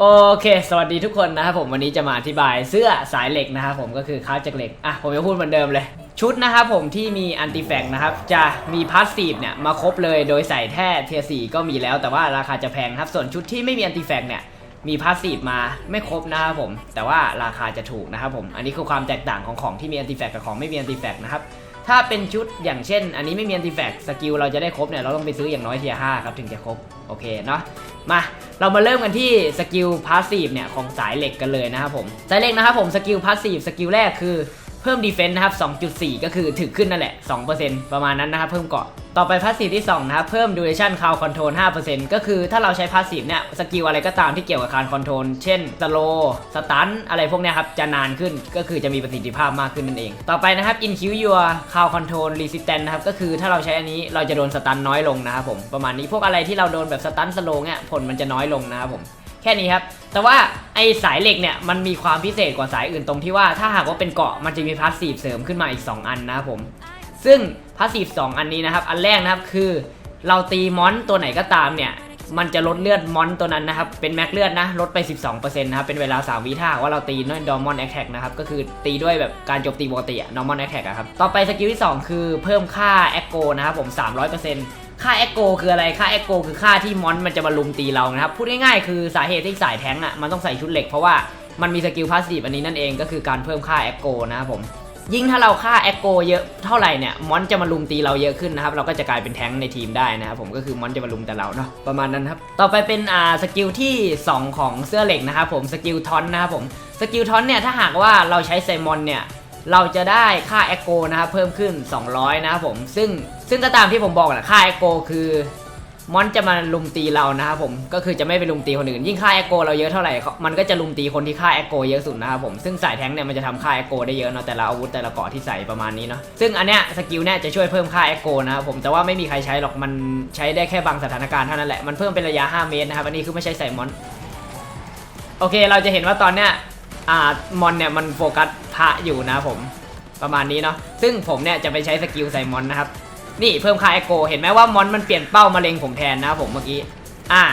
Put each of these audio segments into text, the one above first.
โอเค สวัสดีทุกคนนะครับผมวันนี้จะมาอธิบายเสื้อสายเหล็กนะครับผมก็คือคราฟจากเหล็ก อะผมจะพูดเหมือนเดิมเลย ชุดนะครับผมที่มีอันติแฟกนะครับ จะมีพาสซีฟเนี่ยมาครบเลยโดยใส่แท่เทียสี่ก็มีแล้ว แต่ว่าราคาจะแพงครับส่วนชุดที่ไม่มีอันติแฟกเนี่ยมีพาสซีฟมาไม่ครบนะครับผม แต่ว่าราคาจะถูกนะครับผมอันนี้คือความแตกต่างของของที่มีอันติแฟกกับของไม่มีอันติแฟกนะครับ ถ้าเป็นชุดอย่างเช่น อันนี้ไม่มีอันติแฟกสกิลเราจะได้ครบเนี่ยเราต้องไปซื้ออย่างน้อยเทียห้าครับถึงจะครบโอเคเนาะมาเรามาเริ่มกันที่สกิลพาสซีฟเนี่ยของสายเหล็กกันเลยนะครับผมสายเหล็กนะครับผมสกิลพาสซีฟสกิลแรกคือเพิ่มดีเฟนต์นะครับ 2.4 ก็คือถึกขึ้นนั่นแหละ 2%ประมาณนั้นนะครับเพิ่มเกาะ ต่อไปพาสซีฟที่2นะครับเพิ่มดูเรชั่นคาวคอนโทรล5%ก็คือถ้าเราใช้พาสซีฟเนี่ยสกิลอะไรก็ตามที่เกี่ยวกับการคอนโทรลเช่นสโลสตันอะไรพวกเนี้ยครับจะนานขึ้นก็คือจะมีประสิทธิภาพมากขึ้นนั่นเอง ต่อไปนะครับ increase your cow control resistance นะครับก็คือถ้าเราใช้อันนี้เราจะโดนสตันน้อยลงนะครับผมประมาณนี้พวกอะไรที่เราโดนแบบสตันสโลเนี่ยผลมันจะน้อยลงนะครับผมแค่นี้ครับ แต่ว่าไอสายเหล็กเนี่ยมันมีความพิเศษกว่าสายอื่นตรงที่ว่าถ้าหากว่าเป็นเกาะมันจะมีพาสซีฟเสริมขึ้นมาอีก 2 อันนะครับผม ซึ่ง พาสซีฟ2อันนี้นะครับ อันแรกนะครับคือเราตีมอนตัวไหนก็ตามเนี่ย มันจะลดเลือดมอนตัวนั้นนะครับ เป็นแม็กเลือดนะ ลดไป 12%นะครับ เป็นเวลา 3วิถ้าว่าเราตีด้วยดอมอนแอคแท็กนะครับ ก็คือตีด้วยแบบการโจมตีปกติอะนอมอนแอคแท็กอะครับ ต่อไปสกิลที่ 2 คือเพิ่มค่าแอคโกนะครับผม 300%ค่าแอคโกคืออะไร ค่าแอคโกคือค่าที่มอนมันจะมาลุมตีเรานะครับ พูดง่ายๆคือสาเหตุที่สายแท้งอะมันต้องใส่ชุดเหล็กเพราะว่ามันมีสกิลพาสซีฟอันนี้นั่นเองก็คือการเพิ่มค่าแอคโกนะครับผม ยิ่งถ้าเราฆ่าแอคโกเยอะเท่าไหร่เนี่ยมอนจะมาลุมตีเราเยอะขึ้นนะครับเราก็จะกลายเป็นแท้งค์ในทีมได้นะครับผมก็คือมอนจะมาลุมแต่เราเนาะประมาณนั้นครับต่อไปเป็นอ่าสกิลที่ 2 ของเสื้อเหล็กนะครับผมสกิลทอนนะครับผมสกิลทอนเนี่ยถ้าหากว่าเราใช้ไซมอนเนี่ยเราจะได้ค่าแอคโกนะครับเพิ่มขึ้น 200 นะครับผมซึ่งซึ่งก็ตามที่ผมบอกแหละค่าแอคโกคือ มอนจะมาลุมตีเรานะครับผมก็คือจะไม่ไปลุมตีคนอื่น ยิ่งค่าแอคโกเราเยอะเท่าไหร่มันก็จะลุมตีคนที่ค่าแอคโกเยอะสุดนะครับผมซึ่งสายแทงเนี่ยมันจะทำค่าแอคโกได้เยอะเนาะแต่ละอาวุธแต่ละเกาะที่ใส่ประมาณนี้เนาะซึ่งอันเนี้ยสกิลเนี่ยจะช่วยเพิ่มค่าแอคโกนะครับผมแต่ว่าไม่มีใครใช้หรอกมันใช้ได้แค่บางสถานการณ์เท่านั้นแหละมันเพิ่มเป็นระยะ 5 เมตรนะครับอันนี้คือไม่ใช่ใส่มอนโอเคเราจะเห็นว่าตอนเนี้ยอ่ามอนเนี่ยมันโฟกัสพระอยู่นะครับผมประมาณนี้เนาะซึ่งผมเนี่ยจะไปใช้สกิลใส่มอนนะครับ นี่เพิ่มค่าเอโกเห็นไหมว่ามอนมันเปลี่ยนเป้ามาเล็งผมแทนนะผมเมื่อกี้ อ่า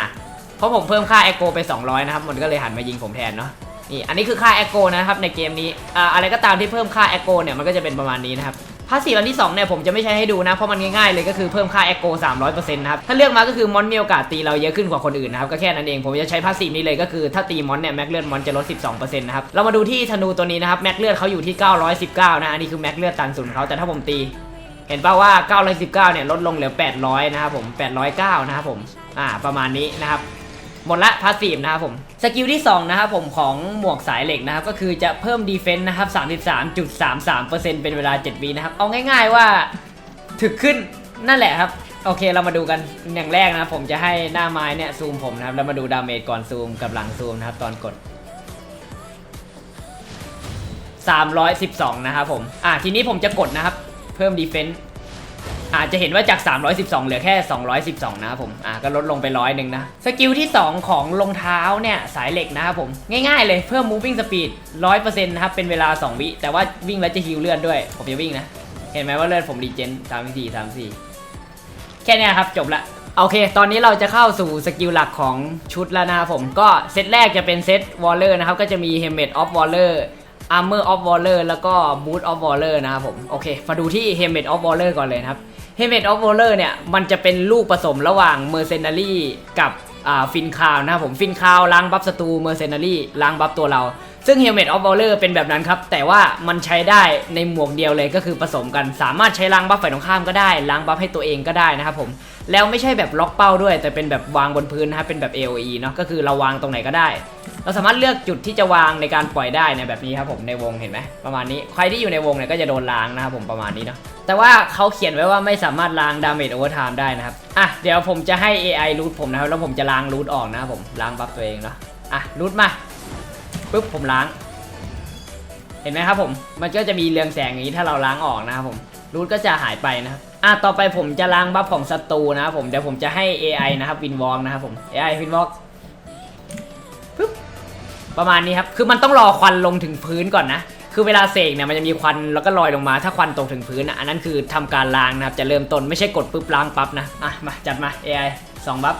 เพราะผมเพิ่มค่าเอโกไป 200 นะครับ มันก็เลยหันมายิงผมแทนเนาะ นี่ อันนี้คือค่าเอโกนะครับในเกมนี้ อ่า อะไรก็ตามที่เพิ่มค่าเอโกเนี่ยมันก็จะเป็นประมาณนี้นะครับพาสซีฟอันที่2เนี่ยผมจะไม่ใช้ให้ดูนะ เพราะมันง่ายๆเลยก็คือเพิ่มค่าเอโก300%นะครับ ถ้าเลือกมาก็คือมอนมีโอกาสตีเราเยอะขึ้นกว่าคนอื่นนะครับ ก็แค่นั้นเอง ผมจะใช้พาสีนี้เลยก็คือถ้าตีมอนเนี่ยแม็กเลือดมอนจะลด 12%นะครับ เรามาดูที่ธนูตัวนี้นะครับแม็กเลือดเขาอยู่ที่ 919 นะอันนี้คือแม็กเลือดตันสุดของเขาแต่ถ้าผมตี ห็นป่าว่า 919 เนี่ยลดลงเหลือ 800 นะครับผม 809 นะครับผม อ่า ประมาณนี้นะครับ หมดละพาสซีฟนะครับผม สกิลที่ 2 นะครับผมของหมวกสายเหล็กนะครับ ก็คือจะเพิ่มดีเฟนต์นะครับ 33.33%เป็นเวลา 7วินะครับ เอาง่ายๆว่าถึกขึ้นนั่นแหละครับ โอเคเรามาดูกันอย่างแรกนะครับ ผมจะให้หน้าไม้เนี่ยซูมผมนะครับแล้วมาดูดาเมจก่อนซูมกับหลังซูมนะครับ ตอนกด312 นะครับผม อ่าทีนี้ผมจะกดนะครับ เพิ่มดีเฟนต์อาจจะเห็นว่าจาก 312 เหลือแค่ 212 นะครับผม อ่า ก็ลดลงไปร้อยหนึ่งนะ สกิลที่ 2 ของรองเท้าเนี่ย สายเหล็กนะครับผม ง่ายๆเลย เพิ่ม moving speed 100%นะครับ เป็นเวลา 2 วิ แต่ว่าวิ่งแล้วจะฮิวเลือดด้วย ผมจะวิ่งนะ เห็นไหมว่าเลือดผมรีเจน3 4 3 4 แค่นี้ครับ จบละ โอเค ตอนนี้เราจะเข้าสู่สกิลหลักของชุดแล้วนะครับผม ก็เซตแรกจะเป็นเซตวอลเลอร์นะครับ ก็จะมี Helmet of Waller Armor of Waller แล้วก็ Boot of Waller นะครับผมโอเค มาดูที่ Helmet of Waller ก่อนเลยนะครับ Helmet of Waller เนี่ยมันจะเป็นลูกผสมระหว่าง Mercenary กับฟินคาวนะครับผมฟินคาวล้างบัฟศัตรู Mercenary ล้างบัฟตัวเรา ซึ่ง Helmet of Waller เป็นแบบนั้นครับ แต่ว่ามันใช้ได้ในหมวกเดียวเลยก็คือผสมกัน สามารถใช้ล้างบัฟฝ่ายตรงข้ามก็ได้ ล้างบัฟให้ตัวเองก็ได้นะครับผม แล้วไม่ใช่แบบล็อกเป้าด้วย แต่เป็นแบบวางบนพื้นนะครับ เป็นแบบ AOE เนาะ ก็คือเราวางตรงไหนก็ได้ เราสามารถเลือกจุดที่จะวางในการปล่อยได้ในแบบนี้ครับผม ในวงเห็นไหมประมาณนี้ ใครที่อยู่ในวงเนี่ยก็จะโดนล้างนะครับผมประมาณนี้เนาะ แต่ว่าเขาเขียนไว้ว่าไม่สามารถล้างดาเมจโอเวอร์ไทม์ได้นะครับ อะ เดี๋ยวผมจะให้ AI รูทผมนะครับ แล้วผมจะล้างรูทออกนะครับผม ล้างบัฟตัวเองเนาะ อะรูทมา ปุ๊บผมล้าง เห็นไหมครับผม มันก็จะมีเรืองแสงอย่างนี้ถ้าเราล้างออกนะครับผมรูทก็จะหายไปนะครับอะต่อไปผมจะล้างบัฟของศัตรูนะครับผมเดี๋ยวผมจะให้ AI นะครับวินวอลนะครับผม AI วินวอลปุ๊บประมาณนี้ครับ คือมันต้องรอควันลงถึงพื้นก่อนนะ คือเวลาเสกเนี่ยมันจะมีควันแล้วก็ลอยลงมา ถ้าควันตกถึงพื้นอะอันนั้นคือทำการล้างนะครับ จะเริ่มต้นไม่ใช่กดปุ๊บล้างปั๊บนะ อะมาจัดมา AI 2บัฟ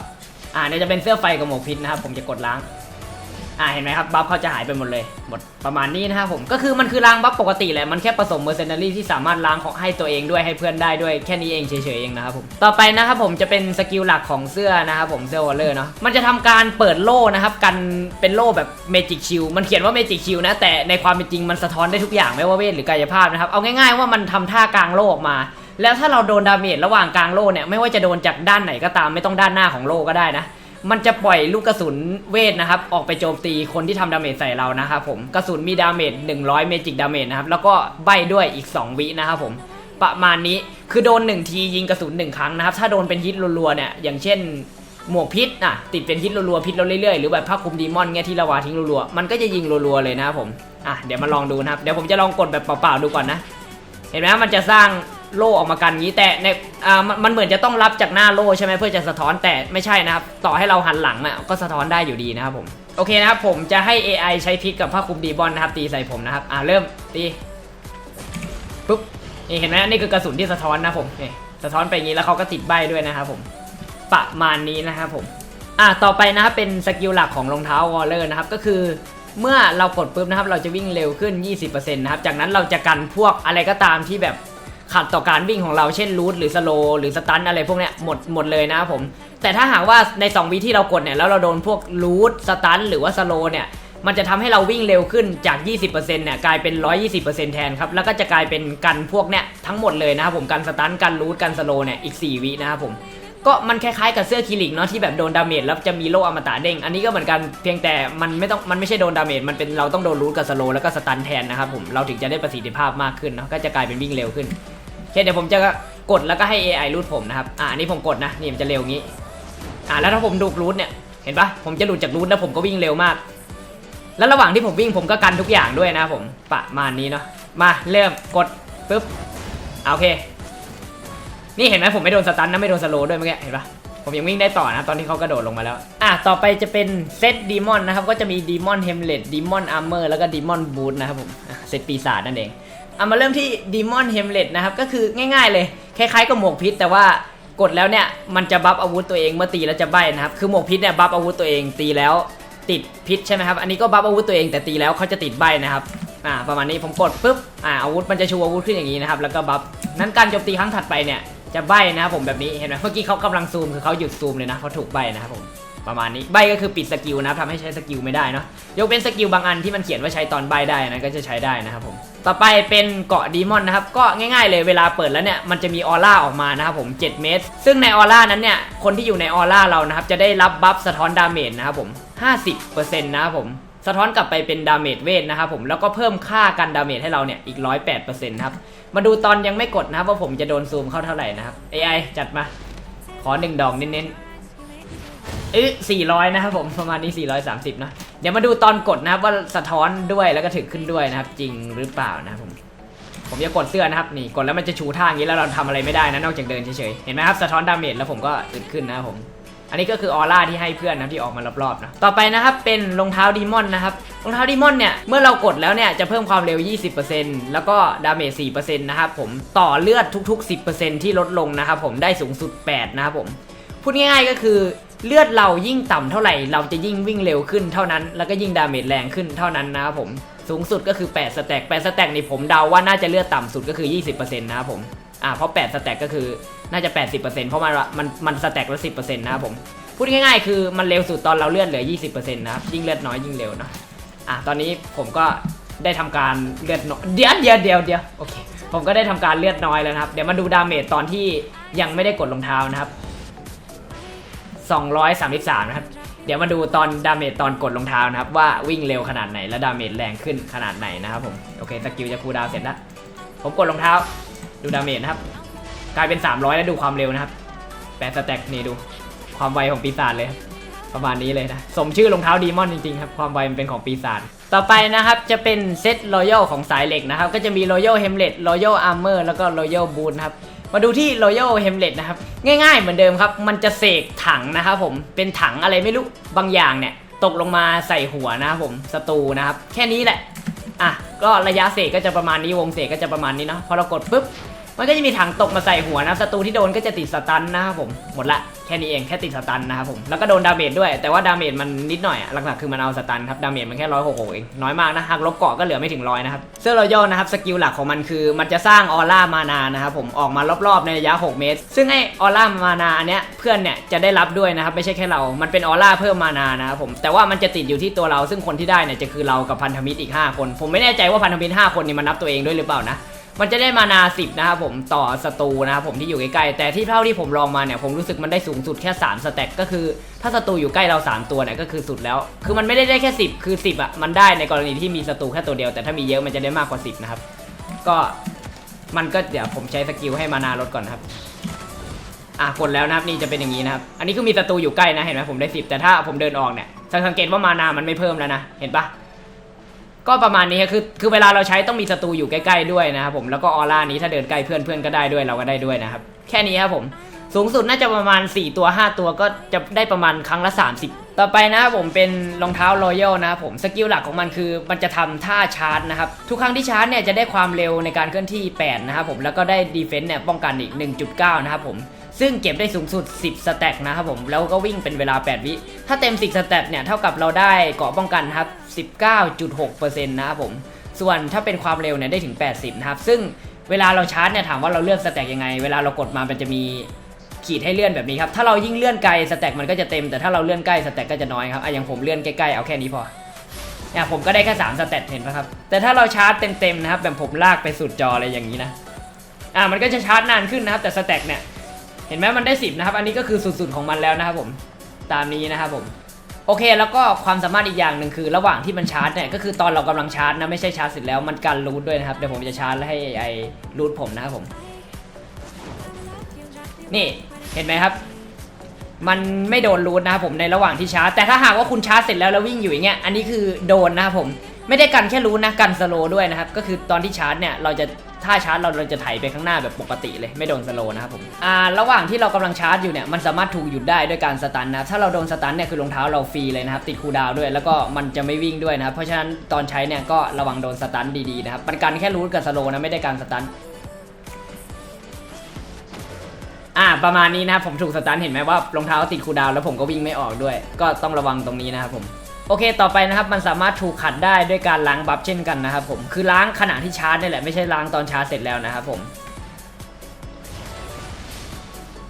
อ่าเนี่ยจะเป็นเสื้อไฟกับหมวกพิษนะครับ ผมจะกดล้าง อ่าเห็นไหมครับบัฟเขาจะหายไปหมดเลยหมดประมาณนี้นะครับผมก็คือมันคือล้างบัฟปกติแหละมันแค่ผสมเมอร์เซนารีที่สามารถล้างของให้ตัวเองด้วยให้เพื่อนได้ด้วยแค่นี้เองเฉยๆเองนะครับผมต่อไปนะครับผมจะเป็นสกิลหลักของเสื้อนะครับผมเสื้อวอลเลอร์เนาะมันจะทำการเปิดโล่นะครับกันเป็นโล่แบบเมจิกชิลมันเขียนว่าเมจิกชิลนะแต่ในความเป็นจริงมันสะท้อนได้ทุกอย่างไม่ว่าเวทหรือกายภาพนะครับเอาง่ายๆว่ามันทำท่ากลางโล่ออกมาแล้วถ้าเราโดนดาเมจระหว่างกลางโล่เนี่ยไม่ว่าจะโดนจากด้านไหนก็ตามไม่ต้องด้านหน้าของโล่ก็ได้นะ มันจะปล่อยลูกกระสุนเวทนะครับ ออกไปโจมตีคนที่ทำดาเมจใส่เรานะครับผมกระสุนมีดาเมจ100 เมจิกดาเมจนะครับ แล้วก็ใบด้วยอีก 2 วินะครับผมประมาณนี้คือโดน 1 ทียิงกระสุน 1 ครั้งนะครับ ถ้าโดนเป็นฮิตรัวๆเนี่ยอย่างเช่นหมวกพิษอะติดเป็นฮิตรัวๆพิษเราเรื่อยๆ หรือแบบผ้าคลุมดีมอนเงี้ยที่ราวาทิ้งรัวๆมันก็จะยิงรัวๆเลยนะครับผมอะเดี๋ยวมาลองดูนะครับ เดี๋ยวผมจะลองกดแบบเปล่าๆดูก่อนนะ เห็นไหมมันจะสร้าง โล่ออกมากันงี้แต่ในอ่ามันมันเหมือนจะต้องรับจากหน้าโล่ใช่ไหมเพื่อจะสะท้อนแต่ไม่ใช่นะครับ ต่อให้เราหันหลังอะก็สะท้อนได้อยู่ดีนะครับผมโอเคนะครับผมจะให้ AI ใช้พิกกับผ้าคลุมดีบอลนะครับ ตีใส่ผมนะครับอ่าเริ่มตีปุ๊บนี่เห็นไหมนี่คือกระสุนที่สะท้อนนะผมนี่สะท้อนไปอย่างนี้แล้วเขาก็ติดใบด้วยนะครับผมประมาณนี้นะครับผมอ่าต่อไปนะครับเป็นสกิลหลักของรองเท้าวอลเลอร์นะครับก็คือเมื่อเรากดปุ๊บนะครับเราจะวิ่งเร็วขึ้น 20%นะครับจากนั้นเราจะกันพวกอะไรก็ตามที่แบบ ขัดต่อการวิ่งของเราเช่นรูทหรือสโลหรือสตันอะไรพวกเนี้ยหมดหมดเลยนะครับผม แต่ถ้าหากว่าใน2วิที่เรากดเนี่ยแล้วเราโดนพวกรูทสตันหรือว่าสโลเนี่ยมันจะทำให้เราวิ่งเร็วขึ้นจาก 20%เนี่ยกลายเป็น 120%แทนครับ แล้วก็จะกลายเป็นกันพวกเนี้ยทั้งหมดเลยนะครับผมกันสตันกันรูทกันสโลเนี่ยอีก 4 วินะครับผมก็มันคล้ายๆกับเสื้อคิริกเนาะที่แบบโดนดาเมจแล้วจะมีโล่อมตะเด้งอันนี้ก็เหมือนกันเพียงแต่มันไม่ต้องมันไม่ใช่โดนดาเมจมันเป็นเราต้องโดนรูทกับสโลแล้วก็สตันแทนนะครับผมเราถึงจะได้ประสิทธิภาพมากขึ้นเนาะก็จะกลายเป็นวิ่งเร็วขึ้น เคเดี๋ยวผมจะกดแล้วก็ให้ AI รูทผมนะครับ อ่านนี้ผมกดนะ นี่มันจะเร็วงี้ อ่าแล้วถ้าผมดูรูทเนี่ย เห็นปะผมจะหลุดจากรูทแล้วผมก็วิ่งเร็วมาก แล้วระหว่างที่ผมวิ่งผมก็กันทุกอย่างด้วยนะผม ประมาณนี้เนาะ มาเริ่มกดปุ๊บโอเค นี่เห็นไหมผมไม่โดนสตันนะไม่โดนสโลด้วยเมื่อกี้ เห็นปะผมยังวิ่งได้ต่อนะตอนที่เขากระโดดลงมาแล้ว อะ ต่อไปจะเป็นเซตดีมอนนะครับ ก็จะมีดีมอนเฮมเลตดีมอนอาร์เมอร์แล้วก็ดีมอนบูทนะครับผมเซตปีศาจนั่นเอง เอามาเริ่มที่ดีมอนเฮมเลตนะครับ ก็คือง่ายๆเลย คล้ายๆกับหมวกพิษ แต่ว่ากดแล้วเนี่ย มันจะบัฟอาวุธตัวเองเมื่อตีแล้วจะใบนะครับ คือหมวกพิษเนี่ยบัฟอาวุธตัวเองตีแล้วติดพิษใช่ไหมครับ อันนี้ก็บัฟอาวุธตัวเองแต่ตีแล้วเขาจะติดใบนะครับ อ่า ประมาณนี้ผมกดปุ๊บ อ่า อาวุธมันจะชูอาวุธขึ้นอย่างนี้นะครับ แล้วก็บัฟ นั้นการโจมตีครั้งถัดไปเนี่ยจะใบนะครับผมแบบนี้ เห็นไหมเมื่อกี้เขากำลังซูมคือเขาหยุดซูมเลยนะเขาถูกใบนะครับผม ประมาณนี้ใบก็คือปิดสกิลนะทำให้ใช้สกิลไม่ได้เนาะยกเป็นสกิลบางอันที่มันเขียนว่าใช้ตอนใบได้นะก็จะใช้ได้นะครับผมต่อไปเป็นเกาะดีมอนนะครับก็ง่ายๆเลยเวลาเปิดแล้วเนี่ยมันจะมีออร่าออกมานะครับผม7 เมตร ซึ่งในออร่านั้นเนี่ยคนที่อยู่ในออร่าเรานะครับจะได้รับบัฟสะท้อนดาเมจนะครับผม50%นะครับผมสะท้อนกลับไปเป็นดาเมจเวทนะครับผมแล้วก็เพิ่มค่ากันดาเมจให้เราเนี่ยอีก 108%นะครับมาดูตอนยังไม่กดนะครับว่าผมจะโดนซูมเข้าเท่าไหร่นะครับ AI จัดมา ขอหนึ่งดอกเน้นๆ เอ๊400นะครับผมประมาณนี้ 430เนอะเดี๋ยวมาดูตอนกดนะครับว่าสะท้อนด้วยแล้วก็ถึงขึ้นด้วยนะครับ จริงหรือเปล่านะครับผมผมจะกดเสื้อนะครับนี่กดแล้วมันจะชูท่าอย่างนี้แล้วเราทำอะไรไม่ได้นะนอกจากเดินเฉยๆเห็นไหมครับสะท้อนดาเมจแล้วผมก็อึดขึ้นนะครับผม อันนี้ก็คือออร่าที่ให้เพื่อนนะที่ออกมารอบๆนะต่อไปนะครับเป็นรองเท้าดีมอนนะครับรองเท้าดีมอนเนี่ยเมื่อเรากดแล้วเนี่ยจะเพิ่มความเร็ว 20%แล้วก็ดาเมจ4%นะครับผมต่อเลือดทุก ๆ 10%ที่ลดลงนะครับผมได้สูงสุด 8 นะครับผมพูดง่ายๆก็คือ เลือดเรายิ่งต่ำเท่าไหร่ เราจะยิ่งวิ่งเร็วขึ้นเท่านั้น แล้วก็ยิ่งดาเมจแรงขึ้นเท่านั้นนะครับผมสูงสุดก็คือ 8 สแต็ก 8 สแต็กนี่ผมเดาว่าน่าจะเลือดต่ำสุดก็คือ 20%นะครับผมอ่าเพราะ 8 สแต็กก็คือน่าจะ 80%เพราะมันมันมันสแต็กละ10%นะครับผมพูดง่ายๆ คือมันเร็วสุดตอนเราเลือดเหลือ 20%นะครับยิ่งเลือดน้อยยิ่งเร็วเนะอะตอนนี้ผมก็ได้ทำการเลือดน้อยเดี๋ยวเดี๋ยวเดี๋ยวเดี๋ยวโอเคผมก็ได้ทำการเลือดน้อยแล้วนะครับ เดี๋ยวมาดูดาเมจตอนที่ยังไม่ได้กดรองเท้านะครับ 233 นะครับ เดี๋ยวมาดูตอนดาเมจตอนกดรองเท้านะครับ ว่าวิ่งเร็วขนาดไหนและดาเมจแรงขึ้นขนาดไหนนะครับผม โอเคสกิลจะคูดาวเสร็จแล้ว ผมกดรองเท้า ดูดาเมจนะครับ กลายเป็น 300 แล้วดูความเร็วนะครับแปดสแต็กนี่ดู ความไวของปีศาจเลยครับประมาณนี้เลยนะ สมชื่อรองเท้าดีมอนจริงๆครับ ความไวมันเป็นของปีศาจต่อไปนะครับจะเป็นเซตรอยัลของสายเหล็กนะครับ ก็จะมีรอยัลเฮมเลตรอยัลอาร์เมอร์แล้วก็รอยัลบูนครับ มาดูที่รอยัลเฮมเลตนะครับ ง่ายๆเหมือนเดิมครับ มันจะเสกถังนะครับผม เป็นถังอะไรไม่รู้ บางอย่างเนี่ย ตกลงมาใส่หัวนะครับผมศัตรูนะครับ แค่นี้แหละ อะ ก็ระยะเสกก็จะประมาณนี้ วงเสกก็จะประมาณนี้เนาะ พอเรากดปุ๊บ มันก็จะมีถังตกมาใส่หัวนะศัตรูที่โดนก็จะติดสตันนะครับผมหมดละแค่นี้เองแค่ติดสตันนะครับผมแล้วก็โดนดาเมจด้วยแต่ว่าดาเมจมันนิดหน่อยอะหลักๆคือมันเอาสตันครับดาเมจมันแค่ร้อยหกเองน้อยมากนะหักลบเกาะก็เหลือไม่ถึงร้อยนะครับเสื้อรอย่นะครับสกิลหลักของมันคือมันจะสร้างออร่ามานานะครับผมออกมารอบๆในระยะ 6 เมตร ซึ่งไอออร่ามานาอันเนี้ยเพื่อนเนี่ยจะได้รับด้วยนะครับไม่ใช่แค่เรา มันเป็นออร่าเพิ่มมานานะครับผมแต่ว่ามันจะติดอยู่ที่ตัวเราซึ่งคนที่ได้เนี่ยจะคือเรากับพันธมิตรอีก 5 คน ผมไม่แน่ใจว่าพันธมิตร5คนนี่มันนับตัวเองด้วยหรือเปล่านะ มันจะได้มานาสิบนะครับผมต่อศัตรูนะครับผมที่อยู่ใกล้ๆแต่ที่เท่าที่ผมลองมาเนี่ยผมรู้สึกมันได้สูงสุดแค่ 3 สแต็กก็คือ ถ้าศัตรูอยู่ใกล้เรา 3 ตัวเนี่ยก็คือสุดแล้ว คือมันไม่ได้ได้แค่ 10 คือ 10อะมันได้ในกรณีที่มีศัตรูแค่ตัวเดียว แต่ถ้ามีเยอะมันจะได้มากกว่า 10 นะครับ ก็มันก็เดี๋ยวผมใช้สกิลให้มานาลดก่อนนะครับอะกดแล้วนะครับนี่จะเป็นอย่างนี้นะครับอันนี้คือมีศัตรูอยู่ใกล้นะเห็นไหมผมได้ 10 แต่ถ้าผมเดินออกเนี่ยสังเกตว่ามานามันไม่เพิ่มแล้วนะเห็นปะ ก็ประมาณนี้คือคือเวลาเราใช้ต้องมีศัตรูอยู่ใกล้ๆด้วยนะครับผมแล้วก็ออร่านี้ถ้าเดินใกล้เพื่อนเพื่อนก็ได้ด้วยเราก็ได้ด้วยนะครับ แค่นี้ครับผมสูงสุดน่าจะประมาณ 4 ตัว 5 ตัวก็จะได้ประมาณครั้งละ 30 ต่อไปนะครับผมเป็นรองเท้ารอยัลนะครับผมสกิลหลักของมันคือมันจะทำท่าชาร์จนะครับทุกครั้งที่ชาร์จเนี่ยจะได้ความเร็วในการเคลื่อนที่ 8 นะครับผมแล้วก็ได้ดีเฟนส์เนี่ยป้องกันอีก 1.9 นะครับผม ซึ่งเก็บได้สูงสุด 10 สแต็กนะครับผมแล้วก็วิ่งเป็นเวลา 8 วิ ถ้าเต็ม 10 สแต็กเนี่ยเท่ากับเราได้เกาะป้องกันครับ 19.6%นะครับผม ส่วนถ้าเป็นความเร็วเนี่ยได้ถึง 80 นะครับ ซึ่งเวลาเราชาร์จเนี่ยถามว่าเราเลือกสแต็กยังไง เวลาเรากดมามันจะมีขีดให้เลื่อนแบบนี้ครับ ถ้าเรายิ่งเลื่อนไกลสแต็กมันก็จะเต็ม แต่ถ้าเราเลื่อนใกล้สแต็กก็จะน้อยครับอะอย่างผมเลื่อนใกล้ๆเอาแค่นี้พอเนี่ยผมก็ได้แค่3สเตตเห็นไหมครับ แต่ถ้าเราชาร์จเต็มๆนะครับแบบผมลากไปสุดจออะไรอย่างนี้นะ อ่ามันก็จะชาร์จนานขึ้นนะครับ แต่สเต็กเนี่ย ห็นไหมมันได้ 10 นะครับ อันนี้ก็คือสุดๆของมันแล้วนะครับผม ตามนี้นะครับผม โอเค แล้วก็ความสามารถอีกอย่างหนึ่งคือ ระหว่างที่มันชาร์จเนี่ย ก็คือตอนเรากำลังชาร์จนะ ไม่ใช่ชาร์จเสร็จแล้ว มันกันรูทด้วยนะครับ เดี๋ยวผมจะชาร์จแล้วให้ไอ้รูทผมนะครับผม นี่ เห็นไหมครับ มันไม่โดนรูทนะครับผม ในระหว่างที่ชาร์จ แต่ถ้าหากว่าคุณชาร์จเสร็จแล้วแล้ววิ่งอยู่อย่างเงี้ย อันนี้คือโดนนะครับผม ไม่ได้กันแค่รูทนะ กันสโลด้วยนะครับ ก็คือตอนที่ชาร์จเนี่ย เราจะ ถ้าชาร์จเราเราจะไถไปข้างหน้าแบบปกติเลยไม่โดนสโลนะครับผมอ่าระหว่างที่เรากำลังชาร์จอยู่เนี่ยมันสามารถถูกหยุดได้ด้วยการสตันนะครับถ้าเราโดนสตันเนี่ยคือรองเท้าเราฟรีเลยนะครับติดคูดาวด้วยแล้วก็มันจะไม่วิ่งด้วยนะครับเพราะฉะนั้นตอนใช้เนี่ยก็ระวังโดนสตันดีๆนะครับมันกันแค่รูทกับสโลนะไม่ได้การสตันอ่าประมาณนี้นะครับผมถูกสตันเห็นไหมว่ารองเท้าติดคูดาวแล้วผมก็วิ่งไม่ออกด้วย ก็ต้องระวังตรงนี้นะครับผม โอเค ต่อไปนะครับ มันสามารถถูกขัดได้ด้วยการล้างบัฟเช่นกันนะครับผม คือล้างขณะที่ชาร์จนี่แหละ ไม่ใช่ล้างตอนชาร์จเสร็จแล้วนะครับผม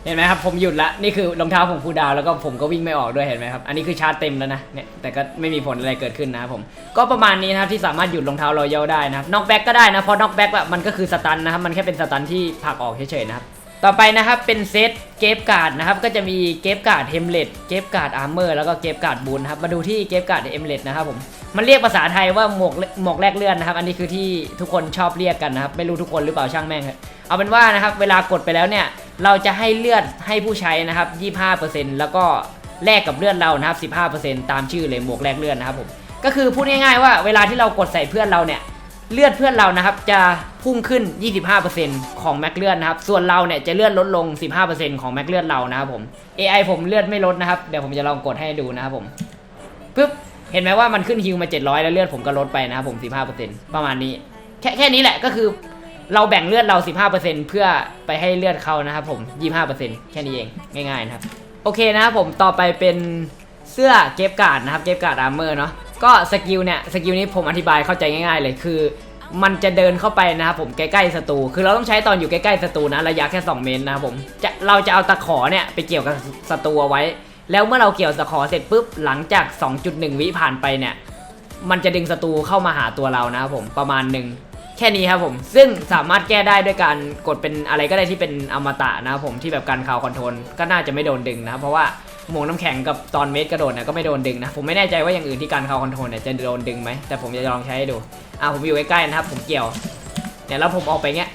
เห็นไหมครับ ผมหยุดละ นี่คือรองเท้าผมคูดาวแล้วก็ผมก็วิ่งไม่ออกด้วยเห็นไหมครับ อันนี้คือชาร์จเต็มแล้วนะ เนี่ย แต่ก็ไม่มีผลอะไรเกิดขึ้นนะครับผม ก็ประมาณนี้นะครับที่สามารถหยุดรองเท้ารอยัลได้นะครับ น็อกแบ็กก็ได้นะ เพราะน็อกแบ็กอะมันก็คือสตันนะครับ มันแค่เป็นสตันที่ผลักออกเฉยๆนะครับ ต่อไปนะครับเป็นเซตเกฟการ์ดนะครับก็จะมีเกฟการ์ดเฮมเลตเกฟการ์ดอาร์เมอร์แล้วก็เกฟการ์ดบูนครับมาดูที่เกฟการ์ดเฮมเลตนะครับผมมันเรียกภาษาไทยว่าหมวกหมวกแลกเลื่อนนะครับ อันนี้คือที่ทุกคนชอบเรียกกันนะครับไม่รู้ทุกคนหรือเปล่าช่างแม่งเอาเป็นว่านะครับเวลากดไปแล้วเนี่ยเราจะให้เลือดให้ผู้ใช้นะครับ 25%แล้วก็แลกกับเลือดเรานะครับ 15%ตามชื่อเลยหมวกแลกเลือนนะครับผมก็คือพูดง่ายๆว่าเวลาที่เรากดใส่เพื่อนเราเนี่ยเลือดเพื่อนเรานะครับจะ พุ่งขึ้น 25%ของแม็กเลือดนะครับ ส่วนเราเนี่ยจะเลือดลดลง 15%ของแม็กเลือดเรานะครับผม AI ผมเลือดไม่ลดนะครับ เดี๋ยวผมจะลองกดให้ดูนะครับผมปึ๊บ เห็นไหมว่ามันขึ้นฮิวมา 700 แล้วเลือดผมก็ลดไปนะครับผม 15%ประมาณนี้ แค่แค่นี้แหละก็คือ เราแบ่งเลือดเรา 15%เพื่อไปให้เลือดเขานะครับผม 25%แค่นี้เอง ง่ายๆนะครับ โอเคนะครับผม ต่อไปเป็นเสื้อเก็บการ์ดนะครับ เก็บการ์ดอาร์เมอร์เนาะก็สกิลเนี่ยสกิลนี้ผมอธิบายเข้าใจง่ายๆเลยคือ มันจะเดินเข้าไปนะครับผมใกล้ๆศัตรูคือเราต้องใช้ตอนอยู่ใกล้ๆศัตรูนะระยะแค่ 2 เมตรนะครับผมจะเราจะเอาตะขอเนี่ยไปเกี่ยวกับศัตรูเอาไว้ แล้วเมื่อเราเกี่ยวตะขอเสร็จปุ๊บหลังจาก 2.1 วิผ่านไปเนี่ย มันจะดึงศัตรูเข้ามาหาตัวเรานะครับผมประมาณหนึ่ง แค่นี้ครับผม ซึ่งสามารถแก้ได้ด้วยการกดเป็นอะไรก็ได้ที่เป็นอมตะนะครับผมที่แบบการคาวคอนโทรลก็น่าจะไม่โดนดึงนะครับเพราะว่าหมวกน้ำแข็งกับตอนเมตรกระโดดเนี่ยก็ไม่โดนดึงนะ ผมไม่แน่ใจว่าอย่างอื่นที่การคาวคอนโทรลเนี่ยจะโดนดึงไหมแต่ผมจะลองใช้ให้ดูอะผมอยู่ใกล้ๆนะครับ ผมเกี่ยวเนี่ยแล้วผมออกไปเงี้ย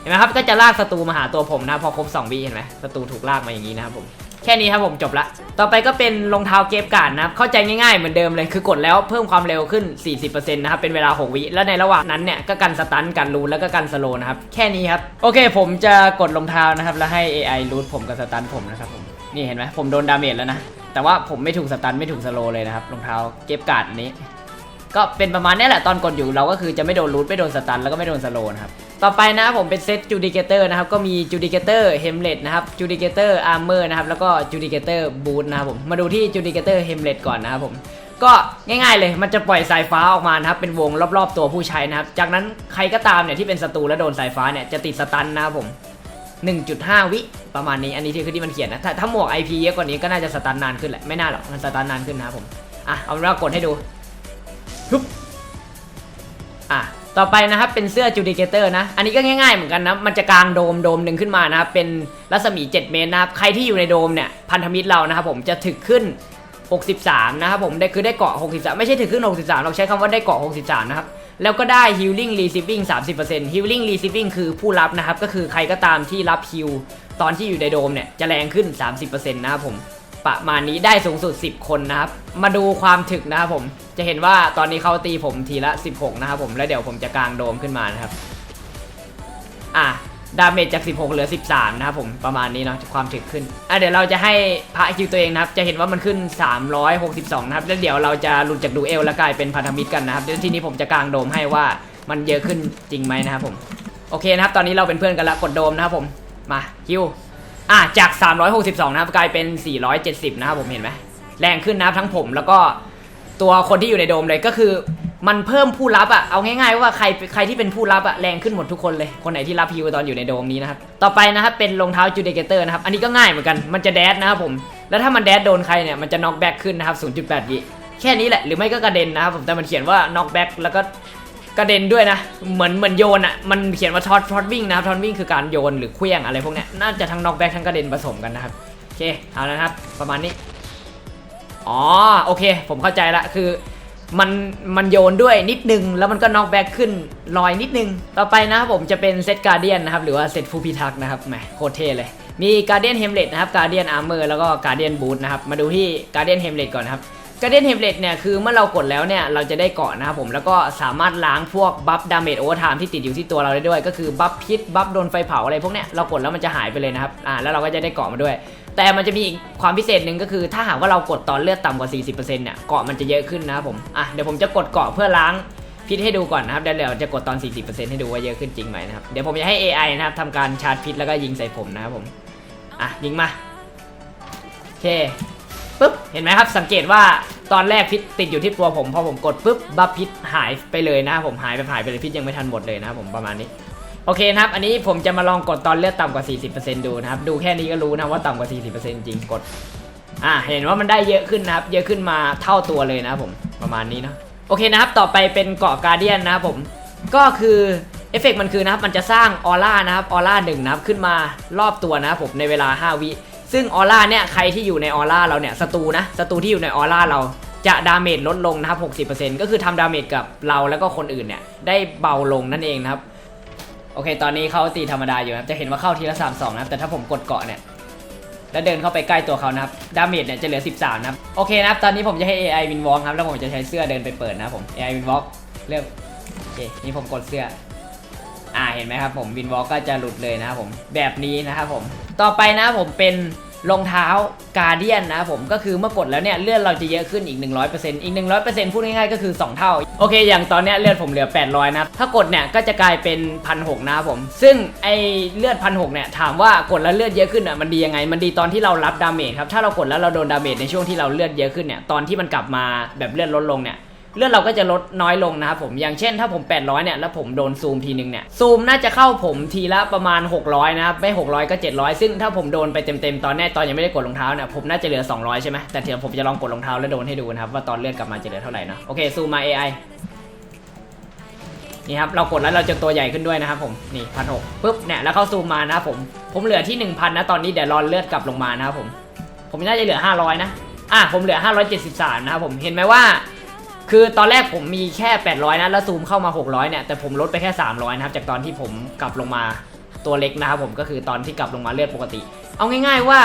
เห็นไหมครับก็จะลากศัตรูมาหาตัวผมนะพอครบ2วิเห็นไหมศัตรูถูกลากมาอย่างนี้นะครับผม แค่นี้ครับผมจบละ ต่อไปก็เป็นรองเท้าเกฟการ์ดนะครับ เข้าใจง่ายๆเหมือนเดิมเลย คือกดแล้วเพิ่มความเร็วขึ้น 40%นะครับ เป็นเวลา 6 วิ แล้วในระหว่างนั้นเนี่ย ก็กันสตันกันรูนแล้วก็กันสโลนะครับ แค่นี้ครับ โอเค ผมจะกดรองเท้านะครับ แล้วให้ AI รูทผมกับสตันผมนะครับผม นี่เห็นไหมผมโดนดาเมจแล้วนะ แต่ว่าผมไม่ถูกสตันไม่ถูกสโลเลยนะครับรองเท้าเกฟการ์ดอันนี้ ก็เป็นประมาณนี้แหละตอนกดอยู่เราก็คือจะไม่โดนรูทไม่โดนสตันแล้วก็ไม่โดนสโลนะครับต่อไปนะผมเป็นเซตจูดิเกเตอร์นะครับก็มีจูดิเกเตอร์เฮมเลตนะครับจูดิเกเตอร์อาร์เมอร์นะครับแล้วก็จูดิเกเตอร์บูทนะครับผมมาดูที่จูดิเกเตอร์เฮมเลตก่อนนะครับผมก็ง่ายๆเลยมันจะปล่อยสายฟ้าออกมานะครับเป็นวงรอบๆตัวผู้ใช้นะครับจากนั้นใครก็ตามเนี่ยที่เป็นศัตรูแล้วโดนสายฟ้าเนี่ยจะติดสตันนะครับผม1.5 วิประมาณนี้อันนี้ที่คือที่มันเขียนนะถ้าถ้าหมวก IP เยอะกว่านี้ก็น่าจะสตันนานขึ้นแหละไม่น่าหรอกมันสตันนานขึ้นนะครับผมอะเอาเป็นว่ากดให้ดู ฮึบอะต่อไปนะครับเป็นเสื้อจูดิเกเตอร์นะ อันนี้ก็ง่ายๆเหมือนกันนะ มันจะกลางโดมโดมหนึ่งขึ้นมานะครับ เป็นรัศมี 7 เมตรนะครับ ใครที่อยู่ในโดมเนี่ย พันธมิตรเรานะครับผมจะถึกขึ้น 63 นะครับผมได้คือได้เกาะ 63 ไม่ใช่ถึงขึ้น 63 เราใช้คำว่าได้เกาะ 63 นะครับ แล้วก็ได้ healing receiving 30% healing receiving คือผู้รับนะครับ ก็คือใครก็ตามที่รับ heal ตอนที่อยู่ในโดมเนี่ยจะแรงขึ้น 30%นะครับผมประมาณนี้ได้สูงสุด 10 คนนะครับ มาดูความถึกนะครับผม จะเห็นว่าตอนนี้เขาตีผมทีละ 16 นะครับผมแล้วเดี๋ยวผมจะกางโดมขึ้นมานะครับ อะดาเมจจาก 16 เหลือ 13 นะครับผมประมาณนี้เนาะความถึกขึ้น อะเดี๋ยวเราจะให้พระคิวตัวเองนะครับ จะเห็นว่ามันขึ้น 362 นะครับ แล้วเดี๋ยวเราจะหลุดจากดูเอลแล้วกลายเป็นพันธมิตรกันนะครับเดี๋ยวทีนี้ผมจะกางโดมให้ว่ามันเยอะขึ้นจริงไหมนะครับผมโอเคนะครับ ตอนนี้เราเป็นเพื่อนกันแล้วกดโดมนะครับผมมาคิวอะจาก 362 นะครับกลายเป็น 470 นะครับผมเห็นไหมแรงขึ้นนะครับทั้งผมแล้วก็ ตัวคนที่อยู่ในโดมเลยก็คือ มันเพิ่มผู้รับอะเอาง่ายๆว่าใครใครที่เป็นผู้รับอะแรงขึ้นหมดทุกคนเลยคนไหนที่รับฮิวตอนอยู่ในโดมนี้นะครับต่อไปนะครับเป็นรองเท้าจูเดเกเตอร์นะครับอันนี้ก็ง่ายเหมือนกันมันจะแดดนะครับผมแล้วถ้ามันแดดโดนใครเนี่ยมันจะน็อกแบ็กขึ้นนะครับ 0.8 วิแค่นี้แหละหรือไม่ก็กระเด็นนะครับผมแต่มันเขียนว่าน็อกแบ็กแล้วก็กระเด็นด้วยนะ เหมือนเหมือนโยนอะมันเขียนว่าช็อตช็อตวิ่งนะครับช็อตวิ่งคือการโยนหรือเคลี้ยงอะไรพวกเนี้ยน่าจะทั้งน็อกแบ็กทั้งกระเด็นผสมกันนะครับโอเคเอาละครับประมาณนี้ อ๋อโอเค ผมเข้าใจละคือมันมันโยนด้วยนิดนึง แล้วมันก็น็อกแบ็กขึ้นลอยนิดนึง ต่อไปนะครับผมจะเป็นเซตการเดียนนะครับหรือว่าเซตฟูพิทักนะครับแหมโคตรเท่เลย มีการเดียนเฮมเลตนะครับการเดียนอาร์เมอร์แล้วก็การเดียนบูทนะครับมาดูที่การเดียนเฮมเลตก่อนนะครับการเดียนเฮมเลตเนี่ยคือเมื่อเรากดแล้วเนี่ยเราจะได้เกาะนะครับผมแล้วก็สามารถล้างพวกบัฟดาเมจโอเวอร์ไทม์ที่ติดอยู่ที่ตัวเราได้ด้วย ก็คือบัฟพิษบัฟโดนไฟเผาอะไรพวกเนี้ยเรากดแล้วมันจะหายไปเลยนะครับอ่าแล้วเราก็จะได้เกาะมาด้วย แต่มันจะมีอีกความพิเศษหนึ่งก็คือถ้าหากว่าเรากดตอนเลือดต่ำกว่า 40%เนี่ยเกาะมันจะเยอะขึ้นนะครับผมอะเดี๋ยวผมจะกดเกาะเพื่อล้างพิษให้ดูก่อนนะครับเดี๋ยวเดี๋ยวจะกดตอน 40%ให้ดูว่าเยอะขึ้นจริงไหมนะครับเดี๋ยวผมจะให้ AI นะครับทำการชาร์จพิษแล้วก็ยิงใส่ผมนะครับผมอะยิงมาโอเคปุ๊บเห็นไหมครับสังเกตว่าตอนแรกพิษติดอยู่ที่ตัวผมพอผมกดปุ๊บบัฟพิษหายไปเลยนะครับผมหายไปหายไปเลยพิษยังไม่ทันหมดเลยนะครับผมประมาณนี้ โอเคนะครับ อันนี้ผมจะมาลองกดตอนเลือดต่ำกว่า 40%ดูนะครับ ดูแค่นี้ก็รู้นะว่าต่ำกว่า 40%จริงกด อ่า เห็นว่ามันได้เยอะขึ้นนะครับ เยอะขึ้นมาเท่าตัวเลยนะผมประมาณนี้เนาะโอเคนะครับ ต่อไปเป็นเกาะการเดียนนะครับผม ก็คือเอฟเฟกต์มันคือนะครับมันจะสร้างออร่านะครับออร่าหนึ่งนะครับขึ้นมารอบตัวนะครับผมในเวลา 5 วิ ซึ่งออร่าเนี่ยใครที่อยู่ในออร่าเราเนี่ยศัตรูนะศัตรูที่อยู่ในออร่าเราจะดาเมจลดลงนะครับ 60%ก็คือทำดาเมจกับเราแล้วก็คนอื่นเนี่ยได้เบาลงนั่นเองนะครับ โอเค ตอนนี้เขาตีธรรมดาอยู่นะครับ จะเห็นว่าเข้าทีละ3 2นะครับ แต่ถ้าผมกดเกาะเนี่ย แล้วเดินเข้าไปใกล้ตัวเขานะครับ ดาเมจเนี่ยจะเหลือ 13 นะครับ โอเคนะครับ ตอนนี้ผมจะให้ AI วินวอล์กครับ แล้วผมจะใช้เสื้อเดินไปเปิดนะผม AI วินวอล์กเริ่มโอเค นี่ผมกดเสื้อ อ่า เห็นไหมครับผม วินวอล์กก็จะหลุดเลยนะครับผม แบบนี้นะครับผม ต่อไปนะผมเป็น รองเท้าการเดียนนะผมก็คือเมื่อกดแล้วเนี่ยเลือดเราจะเยอะขึ้นอีก 100%อีก 100%พูดง่ายๆก็คือ 2 เท่า โอเค อย่างตอนเนี้ยเลือดผมเหลือ 800 นะ ถ้ากดเนี่ยก็จะกลายเป็น1,600นะผม ซึ่งไอเลือด1,600เนี่ยถามว่ากดแล้วเลือดเยอะขึ้นอะมันดียังไง มันดีตอนที่เรารับดาเมจครับถ้าเรากดแล้วเราโดนดาเมจในช่วงที่เราเลือดเยอะขึ้นเนี่ยตอนที่มันกลับมาแบบเลือดลดลงเนี่ย เลือดเราก็จะลดน้อยลงนะครับผมอย่างเช่นถ้าผม 800 เนี่ย แล้วผมโดนซูมทีนึงเนี่ย ซูมน่าจะเข้าผมทีละประมาณ 600 นะครับ ไม่ 600 ก็ 700 ซึ่งถ้าผมโดนไปเต็มๆ ตอนแรกตอนยังไม่ได้กดรองเท้าเนี่ย ผมน่าจะเหลือ 200 ใช่ไหมแต่เดี๋ยวผมจะลองกดรองเท้าแล้วโดนให้ดูนะครับ ว่าตอนเลือดกลับมาจะเหลือเท่าไหร่นะโอเคซูมมา AI นี่ครับเรากดแล้วเราจะตัวใหญ่ขึ้นด้วยนะครับผมนี่พันหกปุ๊บเนี่ยแล้วเข้าซูมมานะครับผมผมเหลือที่ 1,000 นะตอนนี้เดี๋ยวรอเลือดกลับลงมานะครับผม ผมน่าจะเหลือ 500 นะอะผมเหลือ 573 นะครับผมเห็นไหมว่า คือตอนแรกผมมีแค่ 800 นะ แล้วซูมเข้ามา 600 เนี่ย แต่ผมลดไปแค่ 300 นะครับ จากตอนที่ผมกลับลงมาตัวเล็กนะครับผม ก็คือตอนที่กลับลงมาเลือดปกติ เอาง่าย ๆ ว่า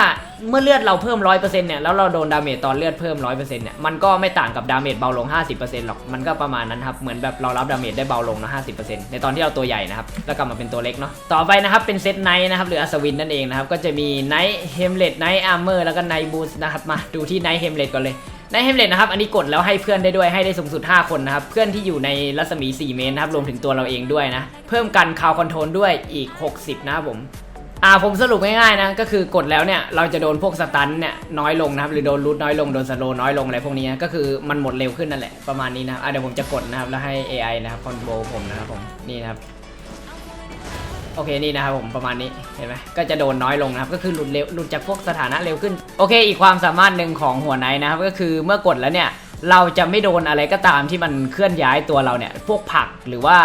เมื่อเลือดเราเพิ่ม 100%เนี่ย แล้วเราโดนดาเมจตอนเลือดเพิ่ม 100%เนี่ย มันก็ไม่ต่างกับดาเมจเบาลง 50%หรอก มันก็ประมาณนั้นครับ เหมือนแบบเรารับดาเมจได้เบาลงนะ50%ในตอนที่เราตัวใหญ่นะครับ แล้วกลับมาเป็นตัวเล็กเนาะ ต่อไปนะครับเป็นเซตไนท์นะครับหรืออัศวินนั่นเองนะครับ ก็จะมีไนท์เฮมเลตไนท์อาร์เมอร์แล้วก็ไนท์บูสนะครับ มาดูที่ไนท์เฮมเลตก่อนเลย ในเฮมเลตนะครับอันนี้กดแล้วให้เพื่อนได้ด้วยให้ได้สูงสุด 5 คนนะครับเพื่อนที่อยู่ในรัศมี 4 เมตรนะครับรวมถึงตัวเราเองด้วยนะเพิ่มกันคาวคอนโทรลด้วยอีก 60 นะครับผมอ่าผมสรุปง่ายๆนะก็คือกดแล้วเนี่ยเราจะโดนพวกสตันเนี่ยน้อยลงนะครับหรือโดนรูทน้อยลงโดนสโลน้อยลงอะไรพวกนี้นะก็คือมันหมดเร็วขึ้นนั่นแหละประมาณนี้นะครับอะเดี๋ยวผมจะกดนะครับแล้วให้ AI นะครับคอนโทรลผมนะครับผมนี่นะครับ โอเคนี่นะครับผมประมาณนี้เห็นไหมก็จะโดนน้อยลงนะครับก็คือหลุดเร็วหลุดจากพวกสถานะเร็วขึ้น โอเค อีกความสามารถหนึ่งของหัวไนนะครับก็คือเมื่อกดแล้วเนี่ยเราจะไม่โดนอะไรก็ตามที่มันเคลื่อนย้ายตัวเราเนี่ยพวกผักหรือว่า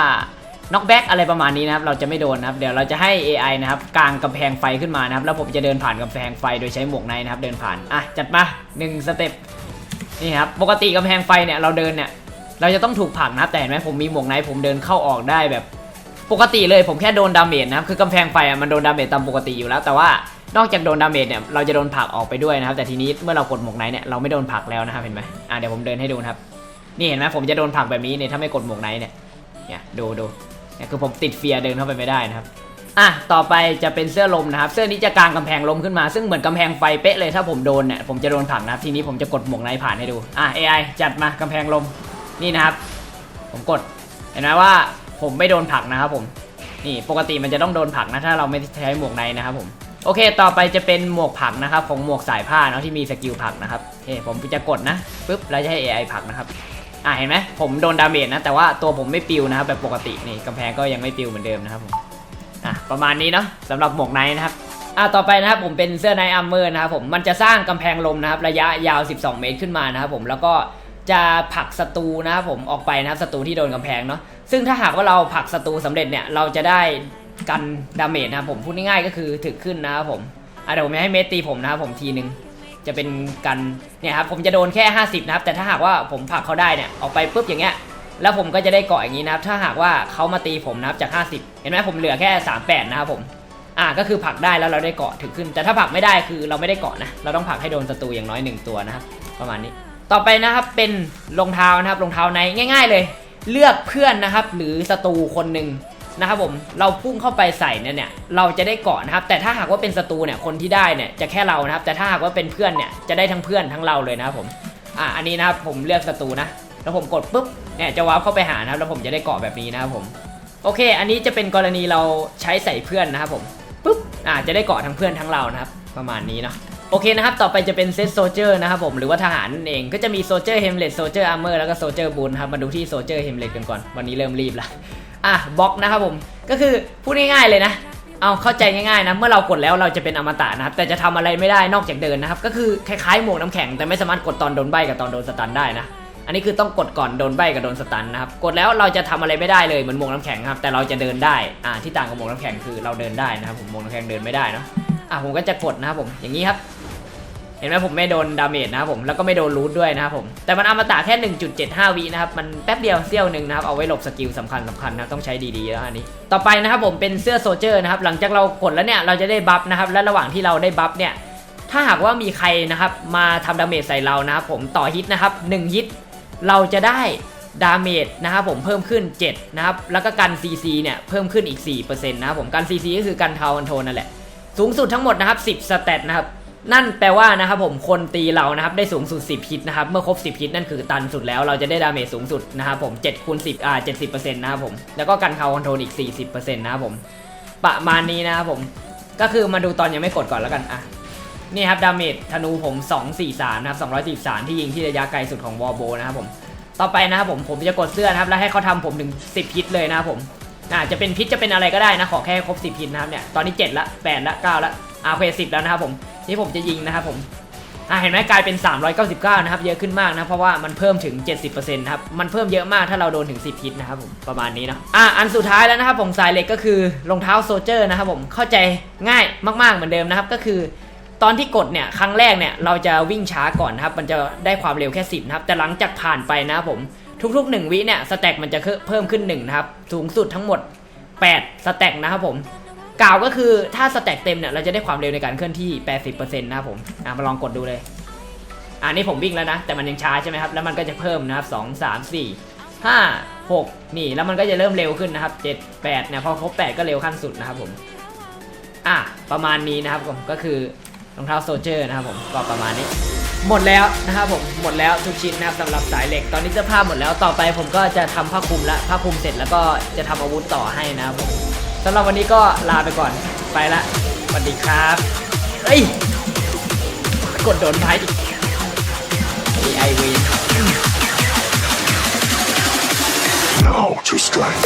น็อกแบ็กอะไรประมาณนี้นะครับเราจะไม่โดนนะครับเดี๋ยวเราจะให้ AI นะครับกางกำแพงไฟขึ้นมานะครับแล้วผมจะเดินผ่านกำแพงไฟโดยใช้หมวกไนนะครับเดินผ่านอะจัดมาหนึ่งสเต็ปนี่ครับปกติกำแพงไฟเนี่ยเราเดินเนี่ยเราจะต้องถูกผักนะแต่เห็นไหมผมมีหมวกไนผมเดินเข้าออกได้แบบ ปกติเลยผมแค่โดนดาเมจนะครับคือกำแพงไฟอะมันโดนดาเมจตามปกติอยู่แล้ว แต่ว่านอกจากโดนดาเมจเนี่ยเราจะโดนผลักออกไปด้วยนะครับ แต่ทีนี้เมื่อเรากดหมวกไนท์เนี่ยเราไม่โดนผลักแล้วนะครับเห็นไหมอะเดี๋ยวผมเดินให้ดูครับ นี่เห็นไหมผมจะโดนผลักแบบนี้เนี่ยถ้าไม่กดหมวกไนท์เนี่ยเนี่ยดูดูเนี่ยคือผมติดเฟียเดินเข้าไปไม่ได้นะครับอะต่อไปจะเป็นเสื้อลมนะครับ เสื้อนี้จะกางกำแพงลมขึ้นมา ซึ่งเหมือนกำแพงไฟเป๊ะเลยถ้าผมโดนเนี่ยผมจะโดนผลักนะครับทีนี้ผมจะกดหมวกไนท์ผ่านให้ดูอะ AI จัดมากำแพงลมนี่นะครับ ผมกดเห็นไหมว่า ผมไม่โดนผลักนะครับผมนี่ปกติมันจะต้องโดนผลักนะถ้าเราไม่ใช้หมวกในนะครับผมโอเค ต่อไปจะเป็นหมวกผักนะครับของหมวกสายผ้าเนาะที่มีสกิลผลักนะครับเฮ้ผมจะกดนะปุ๊บแล้วจะให้ AI ผลักนะครับอ่าเห็นไหมผมโดนดาเมจนะแต่ว่าตัวผมไม่ปิวนะครับแบบปกตินี่กำแพงก็ยังไม่ปิวเหมือนเดิมนะครับผมอะประมาณนี้เนาะสำหรับหมวกไนนะครับอะต่อไปนะครับผมเป็นเสื้อไนอัมเมอร์นะครับผมมันจะสร้างกำแพงลมนะครับระยะยาว 12 เมตรขึ้นมานะครับผมแล้วก็จะผลักศัตรูนะครับผมออกไปนะครับศัตรูที่โดนกำแพงเนาะ ซึ่งถ้าหากว่าเราผลักศัตรูสำเร็จเนี่ยเราจะได้กันดาเมจนะครับผมพูดง่ายๆก็คือถึกขึ้นนะครับผมอะเดี๋ยวผมจะให้เมตตีผมนะครับผมทีนึงจะเป็นกันเนี่ยครับผมจะโดนแค่ 50 นะครับ แต่ถ้าหากว่าผมผลักเขาได้เนี่ยออกไปปุ๊บอย่างเงี้ยแล้วผมก็จะได้เกาะอย่างนี้นะครับถ้าหากว่าเขามาตีผมนะครับจาก 50 เห็นไหมผมเหลือแค่ 38 นะครับผมอะก็คือผลักได้แล้วเราได้เกาะถึงขึ้น แต่ถ้าผลักไม่ได้คือเราไม่ได้เกาะนะเราต้องผลักให้โดนศัตรูอย่างน้อยหนึ่งตัวนะครับประมาณนี้ ต่อไปนะครับเป็นรองเท้านะครับรองเท้าในง่าย ๆ เลย เลือกเพื่อนนะครับ หรือศัตรูคนหนึ่งนะครับผมเราพุ่งเข้าไปใส่เนี่ยเนี่ยเราจะได้เกาะนะครับ แต่ถ้าหากว่าเป็นศัตรูเนี่ยคนที่ได้เนี่ยจะแค่เรานะครับ แต่ถ้าหากว่าเป็นเพื่อนเนี่ยจะได้ทั้งเพื่อนทั้งเราเลยนะครับผมอะอันนี้นะครับผมเลือกศัตรูนะแล้วผมกดปุ๊บเนี่ยจะว้าวเข้าไปหานะครับแล้วผมจะได้เกาะแบบนี้นะครับผมโอเค อันนี้จะเป็นกรณีเราใช้ใส่เพื่อนนะครับผมปุ๊บอะจะได้เกาะทั้งเพื่อนทั้งเรานะครับ ประมาณนี้เนาะ โอเคนะครับ ต่อไปจะเป็นเซตโซเจอร์นะครับผม หรือว่าทหารนั่นเอง ก็จะมีโซเจอร์เฮมเลตโซเจอร์อาร์เมอร์แล้วก็โซเจอร์บูนครับ มาดูที่โซเจอร์เฮมเลตกันก่อน วันนี้เริ่มรีบละ อะบล็อกนะครับผม ก็คือพูดง่ายๆเลยนะ เอาเข้าใจง่ายๆนะ เมื่อเรากดแล้วเราจะเป็นอมตะนะครับ แต่จะทำอะไรไม่ได้นอกจากเดินนะครับ ก็คือคล้ายๆหมวกน้ำแข็ง แต่ไม่สามารถกดตอนโดนใบกับตอนโดนสตันได้นะ อันนี้คือต้องกดก่อนโดนใบกับโดนสตันนะครับ กดแล้วเราจะทำอะไรไม่ได้เลยเหมือนหมวกน้ำแข็งครับ แต่เราจะเดินได้ อ่าที่ต่างกับหมวกน้ำแข็งคือเราเดินได้นะครับผมหมวกน้ำแข็งเดินไม่ได้เนาะอะผมก็จะกดนะครับผมอย่างนี้ครับ เห็นไหมผมไม่โดนดาเมจนะครับผมแล้วก็ไม่โดนรูทด้วยนะครับผมแต่มันอมตะแค่ 1.75 วินะครับมันแป๊บเดียวเสี้ยวหนึ่งนะครับเอาไว้หลบสกิลสำคัญสำคัญนะต้องใช้ดีๆแล้วอันนี้ ต่อไปนะครับผมเป็นเสื้อโซเจอร์นะครับหลังจากเรากดแล้วเนี่ยเราจะได้บัฟนะครับและระหว่างที่เราได้บัฟเนี่ยถ้าหากว่ามีใครนะครับมาทำดาเมจใส่เรานะครับผมต่อฮิตนะครับ1ฮิตเราจะได้ดาเมจนะครับผมเพิ่มขึ้น 7 นะครับ แล้วก็กัน CC เนี่ยเพิ่มขึ้นอีก 4%นะครับผมกัน CC ก็คือกันทาวน์โทนนั่นแหละ สูงสุดทั้งหมดนะครับ 10 สเตตนะครับ นั่นแปลว่านะครับผมคนตีเรานะครับได้สูงสุด 10 ฮิตนะครับ เมื่อครบ 10 ฮิตนั่นคือตันสุดแล้วเราจะได้ดาเมจสูงสุดนะครับผม7คูณ10อ่า70%นะครับผม แล้วก็กันคาวคอนโทรลอีก 40%นะครับผม ประมาณนี้นะครับผม ก็คือมาดูตอนยังไม่กดก่อนแล้วกันอะนี่ครับดาเมจธนูผม 243 นะครับ 243 ที่ยิงที่ระยะไกลสุดของวอลโบนะครับผม ต่อไปนะครับผมผมจะกดเสื้อนะครับแล้วให้เขาทำผมถึง 10 ฮิตเลยนะครับผมอ่าจะเป็นพิษจะเป็นอะไรก็ได้นะขอแค่ครบ 10ฮิตนะครับเนี่ยตอนนี้ 7 ละ 8 ละ 9 ละอาเค10แล้วนะครับผม นี่ผมจะยิงนะครับผมอ่าเห็นไหมกลายเป็น 399 นะครับ เยอะขึ้นมากนะ เพราะว่ามันเพิ่มถึง 70%นะครับ มันเพิ่มเยอะมากถ้าเราโดนถึง 10ฮิตนะครับผม ประมาณนี้นะ อ่าอันสุดท้ายแล้วนะครับผมสายเหล็กก็คือรองเท้าโซเจอร์นะครับผม เข้าใจง่ายมากๆเหมือนเดิมนะครับ ก็คือ ตอนที่กดเนี่ย ครั้งแรกเนี่ย เราจะวิ่งช้าก่อนนะครับ มันจะได้ความเร็วแค่ 10 นะครับ แต่หลังจากผ่านไปนะครับผม ทุกๆ 1 วิเนี่ย สแต็กมันจะเพิ่มขึ้น1นะครับ สูงสุดทั้งหมด 8 สแต็กนะครับผม กล่าวก็คือถ้าสแต็กเต็มเนี่ยเราจะได้ความเร็วในการเคลื่อนที่ 80%นะครับผมอะมาลองกดดูเลยอะนี่ผมวิ่งแล้วนะ แต่มันยังช้าใช่ไหมครับแล้วมันก็จะเพิ่มนะครับ2 3 4 5 6 นี่แล้วมันก็จะเริ่มเร็วขึ้นนะครับ 7 8เนี่ยพอครบ 8 ก็เร็วขั้นสุดนะครับผมอะประมาณนี้นะครับผมก็คือรองเท้าโซเจอร์นะครับผมก็ประมาณนี้ หมดแล้วนะครับผมหมดแล้วทุกชิ้นนะครับสำหรับสายเหล็กตอนนี้เสื้อผ้าหมดแล้วต่อไปผมก็จะทำผ้าคลุมละผ้าคลุมเสร็จแล้วก็จะทำอาวุธต่อให้นะครับผม สำหรับวันนี้ก็ลาไปก่อน ไปละสวัสดีครับ เอ้ย กดโดนไท้าไอวี Now to strike